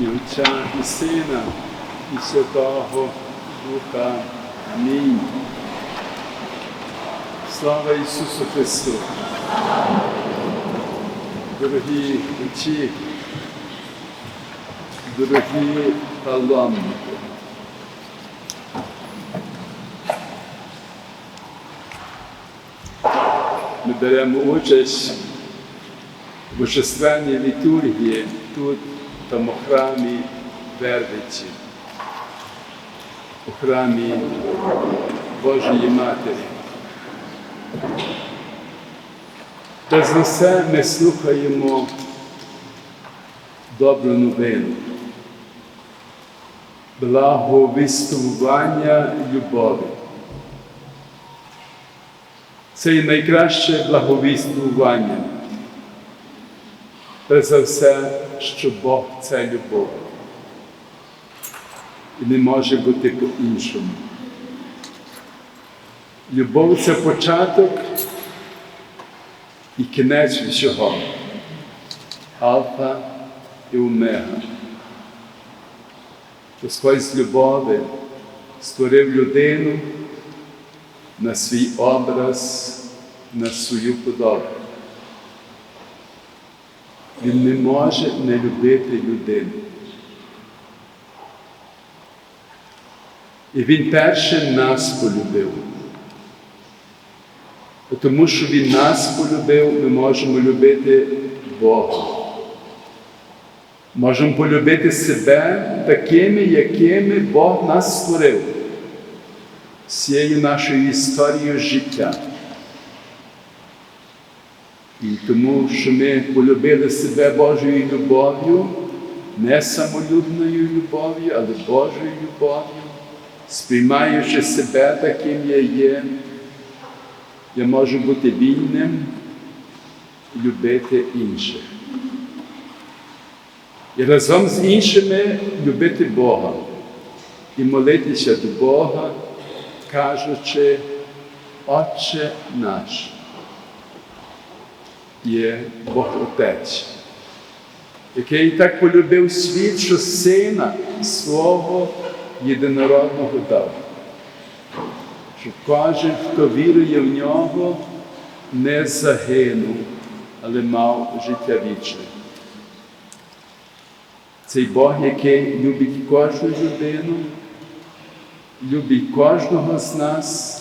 І Отця і Сина, і Святого Духа. Амінь. Слава Ісусу Христу! Дорогі отці, дорогі паломники, ми беремо участь в божественній літургії тут, в тому храмі Вервиці, у храмі Божої Матері. Та за все ми слухаємо добру новину, благовістування любові. Це і найкраще благовістування. Перш за все, що Бог це любов. І не може бути по-іншому. Любов це початок і кінець всього. Алфа і Омега. Господь з любові створив людину на свій образ, на свою подобу. Він не може не любити людину. І Він перше нас полюбив. Тому що Він нас полюбив, ми можемо любити Бога. Можемо полюбити себе такими, якими Бог нас створив, всією нашою історією життя. І тому, що ми полюбили себе Божою любов'ю, не самолюбною любов'ю, але Божою любов'ю, сприймаючи себе таким, я є, я можу бути вільним любити інших. І разом з іншими любити Бога і молитися до Бога, кажучи, Отче наш є Бог Отець, який так полюбив світ, що сина свого єдинородного дав, щоб кожен, хто вірує в нього, не загинув, але мав життя вічне. Цей Бог, який любить кожну людину, любить кожного з нас,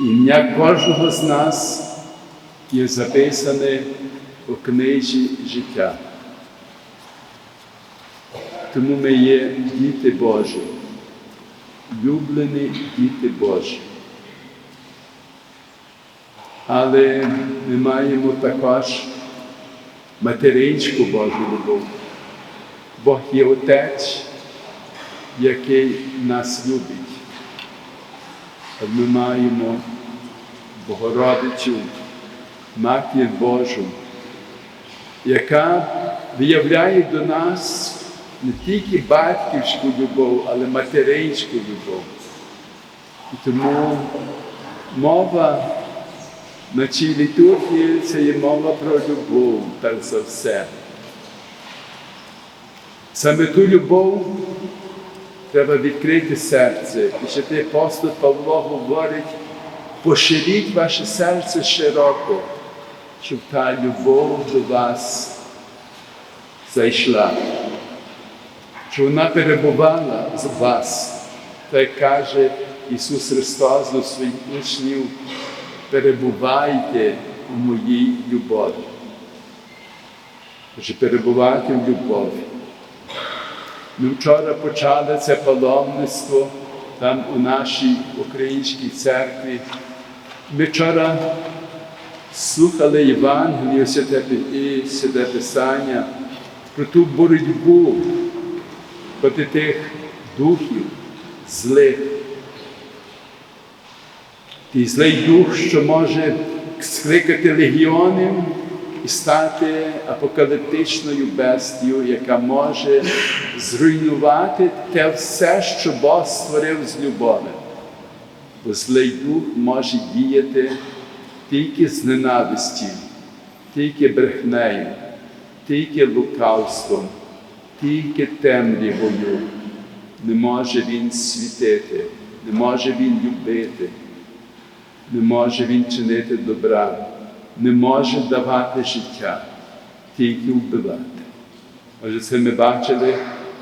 ім'я кожного з нас є записане у книжі життя. Тому ми є діти Божі, люблені діти Божі. Але ми маємо також материнську Божу любов. Бог є Отець, який нас любить. Ми маємо Богородицю, Матір Божу, яка виявляє до нас не тільки батьківську любов, але материнську любов. І тому мова на цій літургії це є мова про любов, так за все. Саме ту любов треба відкрити серце. І ще ти апостол Павло говорить, поширіть ваше серце широко, щоб та любов до вас зайшла, щоб вона перебувала з вас. Так каже Ісус Христос до своїх учнів, перебувайте у моїй любові. Отже, перебувати в любові. Ми вчора почали це паломництво там у нашій українській церкві. Ми вчора слухали Євангелію Святе і Святе Писання про ту боротьбу проти тих духів злих. Тій злий дух, що може скликати легіони і стати апокаліптичною бестією, яка може зруйнувати те все, що Бог створив з любові. Бо злий дух може діяти тільки з ненависті, тільки брехнею, тільки лукавством, тільки темрявою не може він світити, не може він любити, не може він чинити добра, не може давати життя, тільки вбивати. Отже, це ми бачили,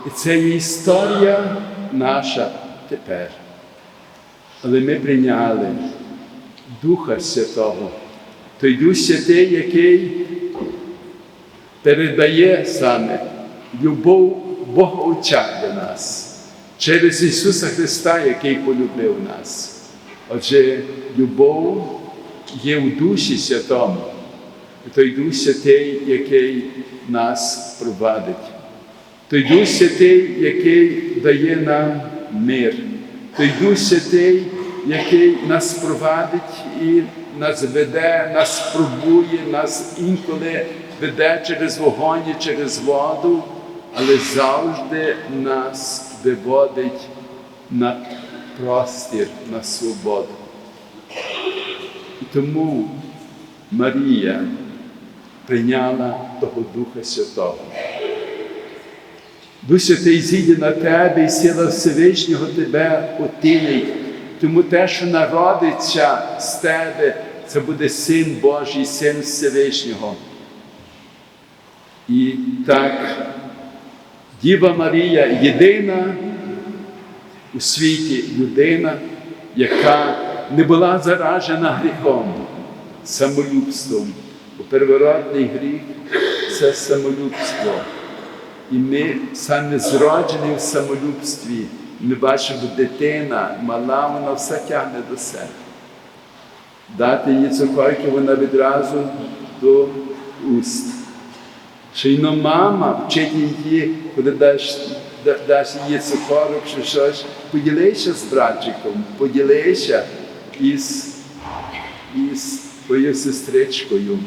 і це є історія наша тепер. Але ми прийняли Духа Святого, той Дух Святий, який передає саме любов Бога Отця до нас через Ісуса Христа, який полюбив нас. Отже, любов є в Дусі Святому, той Дух Святий, який нас провадить. Той Дух Святий, який дає нам мир, той Дух Святий, який нас провадить і нас веде, нас пробує, нас інколи веде через вогонь, через воду, але завжди нас виводить на простір, на свободу. І тому Марія прийняла того Духа Святого. Дух Святий зійде на тебе і сила Всевишнього тебе отінить. Тому те, що народиться з тебе, це буде Син Божий, Син Всевишнього. І так, Діва Марія єдина у світі людина, яка не була заражена гріхом, самолюбством. Бо первородний гріх це самолюбство. І ми самі зроджені в самолюбстві. Ми бачимо, дитина мала, вона все тягне до себе. Дати їй цукорки, вона відразу до уст. Щойно мама вчить її, коли даш, да- даш їй цукорок чи щось, поділися з братчиком, поділися із, із твоєю сестричкою.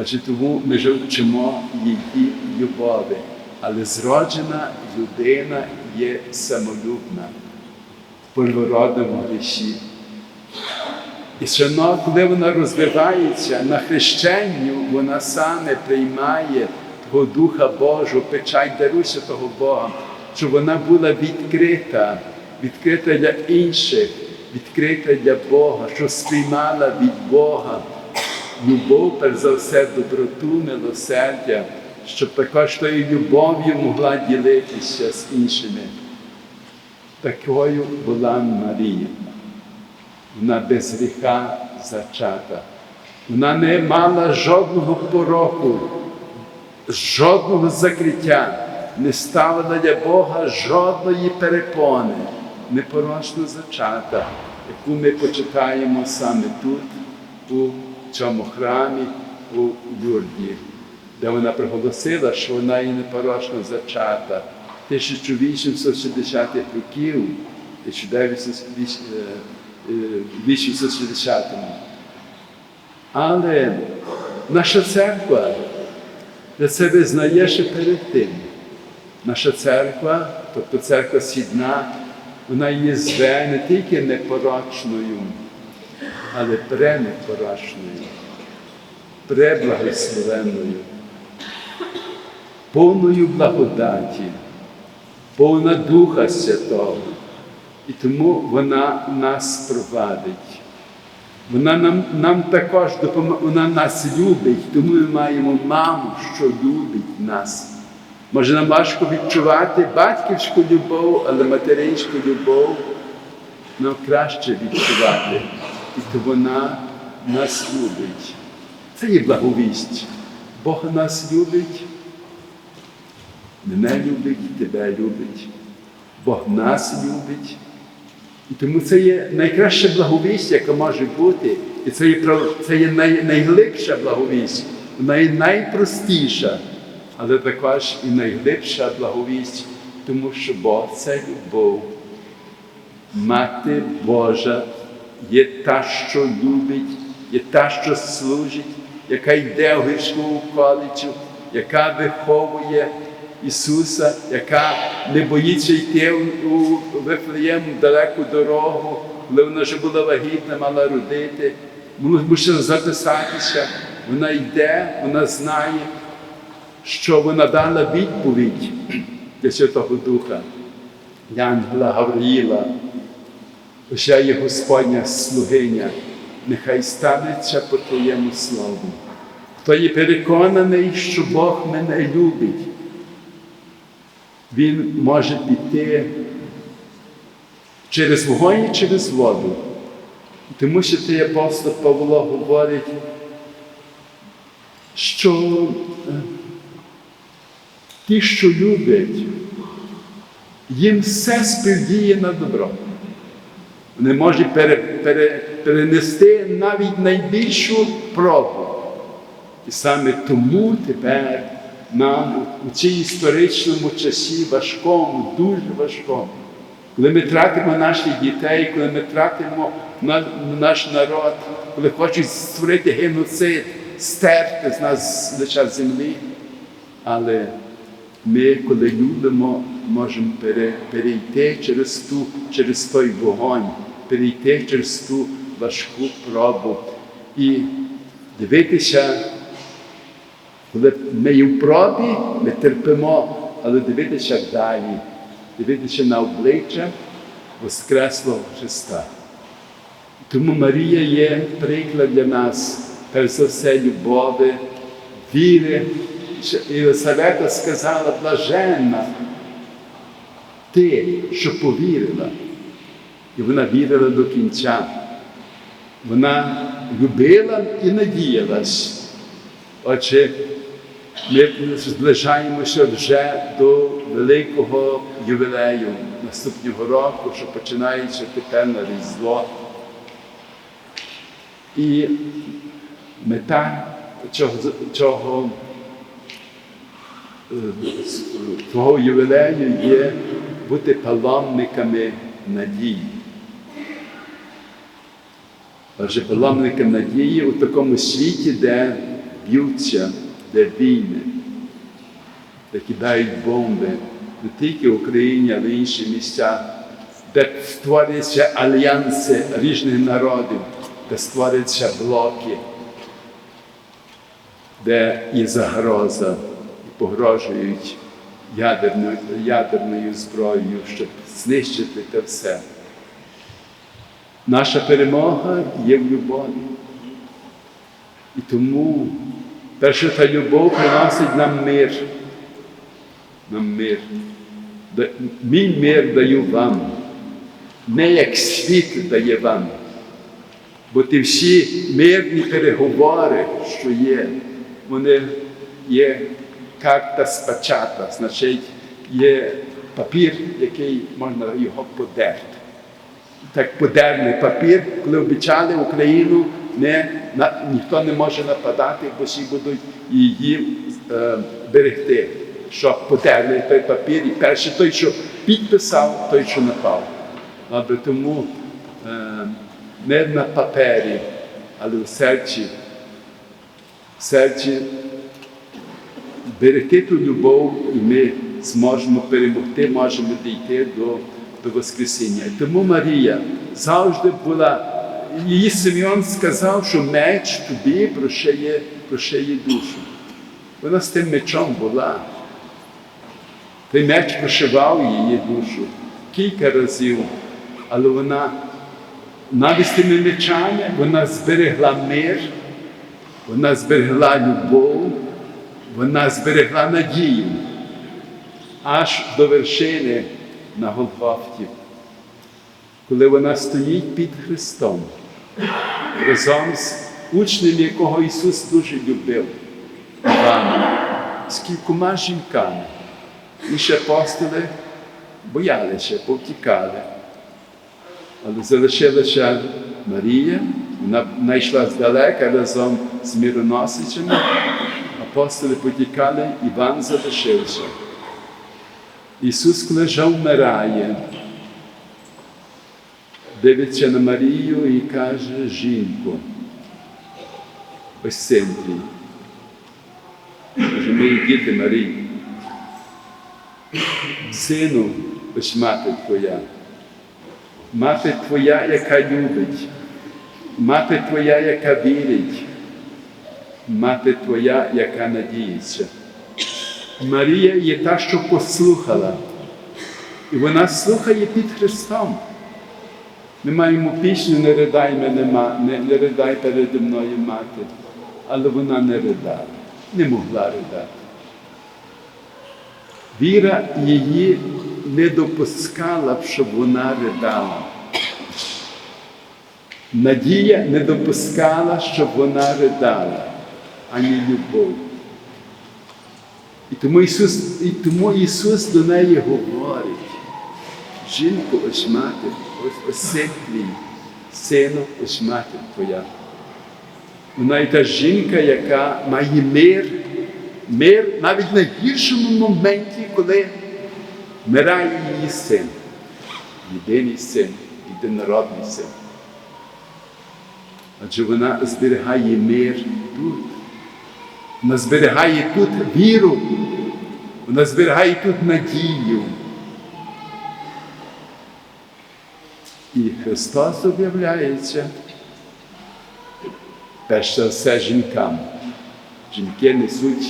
Адже тому ми ж вчимо її любові. Але зроджена людина є самолюбна в первородному гріші. І ще коли вона розвивається на хрещенню, вона саме приймає того Духа Божого, печать даруся того Бога, щоб вона була відкрита, відкрита для інших, відкрита для Бога, що сприймала від Бога любов, перш за все, доброту, милосердя, щоб також тою любов'ю могла ділитися з іншими. Такою була Марія. Вона без гріха зачата. Вона не мала жодного пороку, жодного закриття, не ставила для Бога жодної перепони, непорочно зачата, яку ми почитаємо саме тут, у цьому храмі, у Юрді, де вона проголосила, що вона є непорочно зачата. 1860 років, 1960 Але наша церква для це визнає ще перед тим. Наша церква, тобто церква Сідна, вона є зве не тільки непорочною, але пренепорочною, преблагословенною, повною благодаті, повна Духа Святого. І тому вона нас провадить. Вона нам, нам також допомагає, вона нас любить, тому ми маємо маму, що любить нас. Може нам важко відчувати батьківську любов, але материнську любов нам краще відчувати. І то вона нас любить. Це є благовість. Бог нас любить, мене любить, тебе любить. Бог нас любить. І тому це є найкраща благовість, яка може бути. І це є, це є най, найглибша благовість, вона є найпростіша, але також і найглибша благовість, тому що Бог це любов. Мати Божа є та, що любить, є та, що служить, яка йде в гірську колічу, яка виховує Ісуса, яка не боїться йти у Вифлеєм далеку дорогу, коли вона вже була вагітна, мала родити, мусила записатися. Вона йде, вона знає, що вона дала відповідь для Святого Духа, для Ангела Гавриїла, Вже є Господня слугиня, нехай станеться по Твоєму слову. Хто є переконаний, що Бог мене любить, він може піти через вогонь і через воду. Тому що той апостол Павло говорить, що е, ті, що люблять, їм все співдіє на добро. Вони можуть пере, пере, перенести навіть найбільшу пробу. І саме тому тепер нам у цій історичному часі важкому, дуже важкому, коли ми тратимо наших дітей, коли ми тратимо на, на наш народ, коли хочуть створити геноцид, стерти з нас з лиця землі. Але ми, коли любимо, можемо пере, перейти через, ту, через той вогонь, перейти через ту важку пробу і дивитися, коли ми є в пробі, ми терпимо, але дивитися далі, дивитися на обличчя Воскреслого Христа. Тому Марія є приклад для нас, перш за все, любові, віри. Єлисавета сказала, блаженна ти, що повірила. І вона вірила до кінця. Вона любила і надіялась. Отже, ми зближаємося вже до великого ювілею наступного року, що починається тепер на Різдво. І мета цього, цього, цього ювілею є бути паломниками надії. Отже, паломниками надії у такому світі, де б'ються, де війни, де кидають бомби, не тільки в Україні, але й інші місця, де створюються альянси різних народів, де створюються блоки, де є загроза і погрожують ядерною, ядерною зброєю, щоб знищити те все. Наша перемога є в любові. І тому перше та любов приносить нам мир. Нам мир. Мій мир даю вам, не як світ дає вам. Бо ті всі мирні переговори, що є, вони є карта спачата, значить є папір, який можна його подерти. Так подерний папір, коли обіцяли Україну, не, на, ніхто не може нападати, бо всі будуть її е, берегти. Що подерли той папір, і перший той, що підписав, той, що напав. Аби тому е, не на папері, але в серці, в серці берегти ту любов, і ми зможемо перемогти, можемо дійти до, до Воскресіння. І тому Марія завжди була, її Симеон сказав, що меч тобі прошиє, прошиє душу. Вона з тим мечом була. Той меч прошивав її душу кілька разів, але вона навіть з тими мечами вона зберегла мир, вона зберегла любов, вона зберегла надію аж до вершини на Голгофті, коли вона стоїть під Христом, разом з учнем, якого Ісус дуже любив, Іваном, з кількома жінками. Інші апостоли боялися, повтікали. Але залишилася Марія, вона знайшла здалека разом з мироносичами. Апостоли потікали, Іван залишився. Ісус, коли вже вмирає, дивиться на Марію і каже, жінко, твій. Каже, мої діти Марії. Сину, ось мати твоя, мати твоя, яка любить, мати твоя, яка вірить, мати твоя, яка надіється. Марія є та, що послухала. І вона слухає під Христом. Ми маємо пісню Не ридай мене, не, не ридай переді мною мати. Але вона не ридала, не могла ридати. Віра її не допускала б, щоб вона ридала. Надія не допускала, щоб вона ридала, ані любов. І тому Ісус, і тому Ісус до неї говорить, жінку, ось матір, син твій, сину, ось твоя. Вона і та жінка, яка має мир, мир навіть на гіршому моменті, коли вмирає її син, єдиний син, єдинородний син. Адже вона зберігає мир тут. Вона зберігає тут віру, вона зберігає тут надію. І Христос об'являється перш за все жінкам. Жінки несуть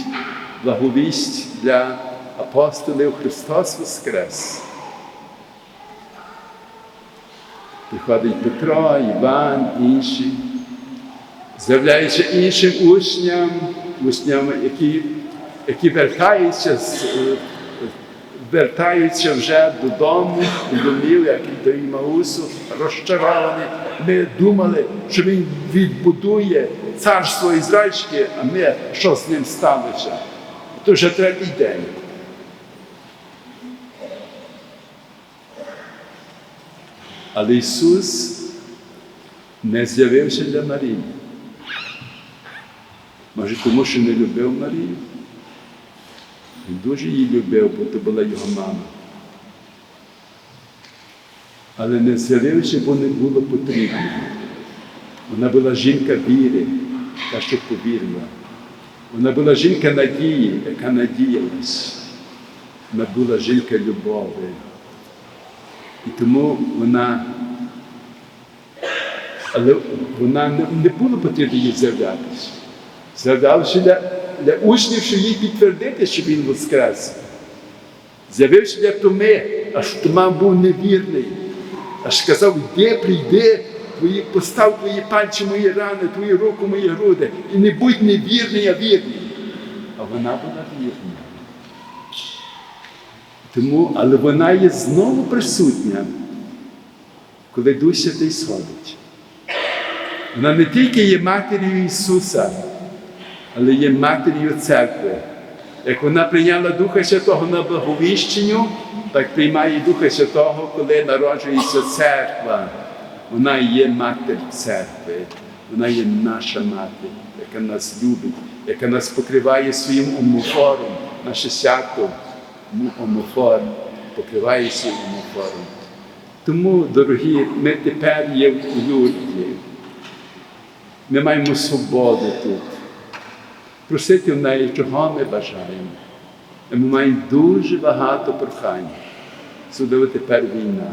благовість для апостолів Христос Воскрес. Приходить Петро, Іван, інші, з'являється іншим учням, учням, які, які вертаються, з, е, вертаються вже додому, до домів, як і до Імаусу, розчаровані. Ми думали, що він відбудує царство ізраїльське, а ми що з ним сталося? То вже третій день. Але Ісус не з'явився для Марії. Може, тому що не любив Марію? Він дуже її любив, бо це була його мама. Але не з'явився, бо не було потрібно. Вона була жінка віри, та що повірила. Вона була жінка надії, яка надіялась. Вона була жінка любові. І тому вона, але вона не було потрібно їй з'являтися. З'являвся для, учнів, щоб їй підтвердити, що він воскрес. З'явився для Томи, аж Тома був невірний. Аж сказав, йди, прийди, твої, постав твої пальці мої рани, твою руку мої груди. І не будь невірний, а вірний. А вона була вірна. Тому, але вона є знову присутня, коли Дух Святий сходить. Вона не тільки є матір'ю Ісуса, але є матір'ю церкви. Як вона прийняла Духа Святого на благовіщенню, так приймає Духа Святого, коли народжується церква. Вона є матір церкви, вона є наша мати, яка нас любить, яка нас покриває своїм омофором, наше свято омофор, покриває своїм омофором. Тому, дорогі, ми тепер є в Люрді. Ми маємо свободу тут. Просити в неї, чого ми бажаємо. І ми маємо дуже багато прохань. Судово тепер війна.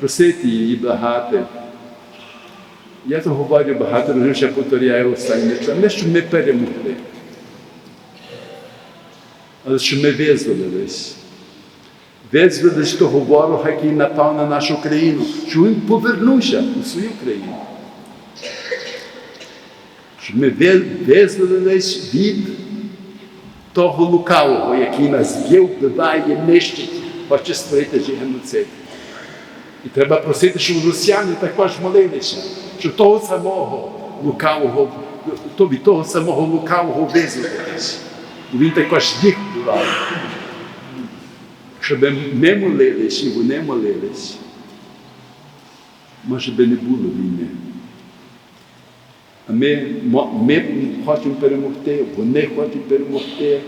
Просити її благати. Я то говорю багато, разів ще повторяю останнє час. Не що ми перемогли, але що ми визволились. Визволились того ворога, який напав на нашу країну, що він повернувся у свою країну. Щоб ми визволились від того лукавого, який нас б'є, вбиває, нищить, хоче створити геноцид. І треба просити, щоб росіяни також молилися, щоб того самого лукавого, то від того самого лукавого визволитись. І він також їх вбивав. Щоб ми молились і вони молились, може би не було війни. Ми, ми хочемо перемогти, вони хочуть перемогти,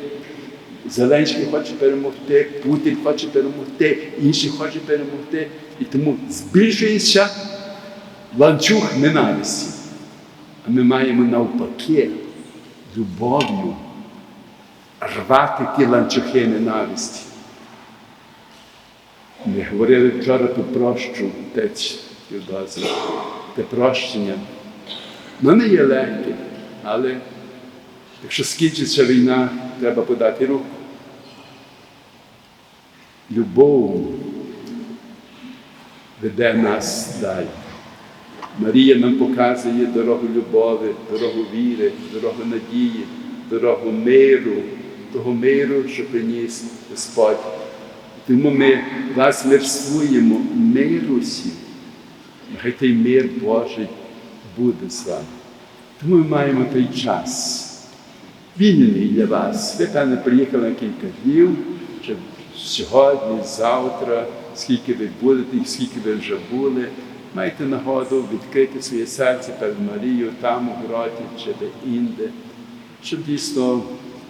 Зеленський хоче перемогти, Путін хоче перемогти, інші хочуть перемогти. І тому збільшується ланцюг ненависті. А ми маємо навпаки любов'ю рвати ті ланцюги ненависті. Ми говорили вчора про прощу, отець Юдази, те прощення. Воно не є легке, але якщо скінчиться війна, треба подати руку. Любов веде нас далі. Марія нам показує дорогу любові, дорогу віри, дорогу надії, дорогу миру, того миру, що приніс Господь. Тому ми вас мирствуємо, миру всім. Нехай той мир Божий буде з вами. Тому ми маємо той час. Вільний для вас. Ви, певне, приїхали на кілька днів, чи сьогодні, завтра, скільки ви будете, скільки ви вже були. Маєте нагоду відкрити своє серце перед Марією там, у гроті, чи де-інде, щоб дійсно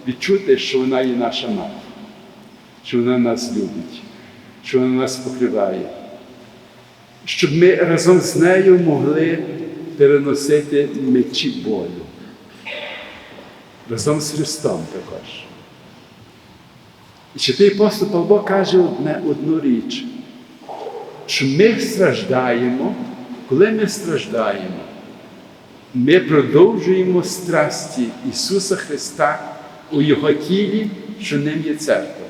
відчути, що вона є наша мати, що вона нас любить, що вона нас покриває, щоб ми разом з нею могли переносити мечі болю. Разом з Христом також. І святий апостол Павло каже одне, одну річ, що ми страждаємо, коли ми страждаємо, ми продовжуємо страсті Ісуса Христа у Його тілі, що ним є церква.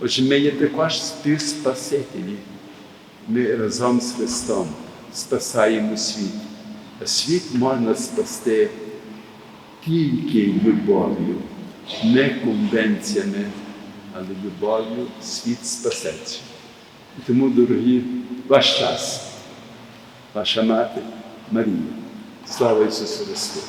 Отже, ми є також співспасителі. Ми разом з Христом спасаємо світ. Світ можна спасти тільки любов'ю, не конвенціями, але любов'ю світ спасеться. Тому, дорогі, ваш час, ваша мати Марія. Слава Ісусу Христу!